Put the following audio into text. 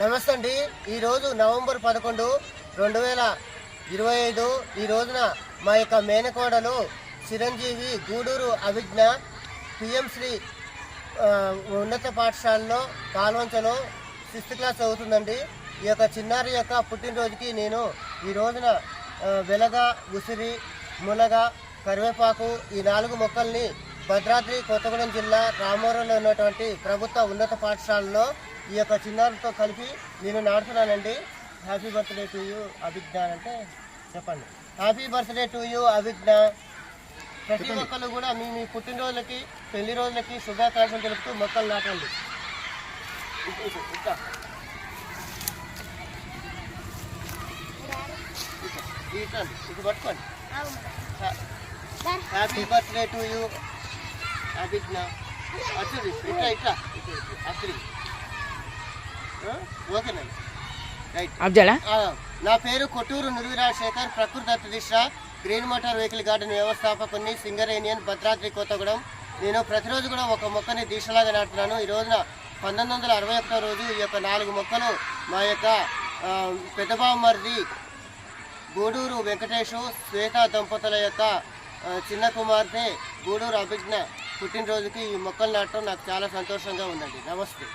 నమస్తే అండి. ఈరోజు నవంబర్ పదకొండు రెండు వేల ఇరవై ఐదు. ఈ రోజున మా యొక్క మేనకోడలు చిరంజీవి గూడూరు అభిజ్ఞ పిఎం శ్రీ ఉన్నత పాఠశాలలో కాల్వంచలో సిక్స్త్ క్లాస్ అవుతుందండి ఈ యొక్క చిన్నారి యొక్క పుట్టినరోజుకి నేను ఈ రోజున వెలగ ఉసిరి మునగ కరివేపాకు ఈ నాలుగు మొక్కల్ని భద్రాద్రి కొత్తగూడెం జిల్లా రామవరంలో ఉన్నటువంటి ప్రభుత్వ ఉన్నత పాఠశాలలో ఈ యొక్క చిన్నారులతో కలిపి నేను నాడుతున్నానండి happy birthday to you Abhigna అంటే చెప్పండి. Happy birthday to you Abhigna. ప్రతి ఒక్కరు కూడా మీ మీ పుట్టినరోజులకి పెళ్ళి రోజులకి శుభాకాంక్షలు తెలుపుతూ మొక్కలు నాటండి. ఇటు పట్టుకోండి. Happy birthday to you Abhigna. అచ్చు ఇట్లా ఇట్లా ఇటు, ఇటు, అచ్చు ఆ? ఓకేనండి రైట్ నా పేరు కొట్టూరు శేఖర్ ప్రకృతి దత్త దిశ గ్రీన్ మోటార్ వెహికల్ గార్డెన్ వ్యవస్థాపకుని సింగరేనియన్ భద్రాద్రి కొత్తగూడెం నేను ప్రతిరోజు కూడా ఒక మొక్కని దీక్షలాగా నాటుతున్నాను. ఈ రోజున పంతొమ్మిది వందల అరవై ఒకటో రోజు ఈ యొక్క నాలుగు మొక్కలు మా యొక్క ఆ, పెద్దబామ్మర్ది గూడూరు వెంకటేషు శ్వేత దంపతుల యొక్క చిన్న కుమార్తె గూడూరు అభిజ్ఞ పుట్టినరోజుకి ఈ మొక్కలు నాటడం నాకు చాలా సంతోషంగా ఉందండి. నమస్తే.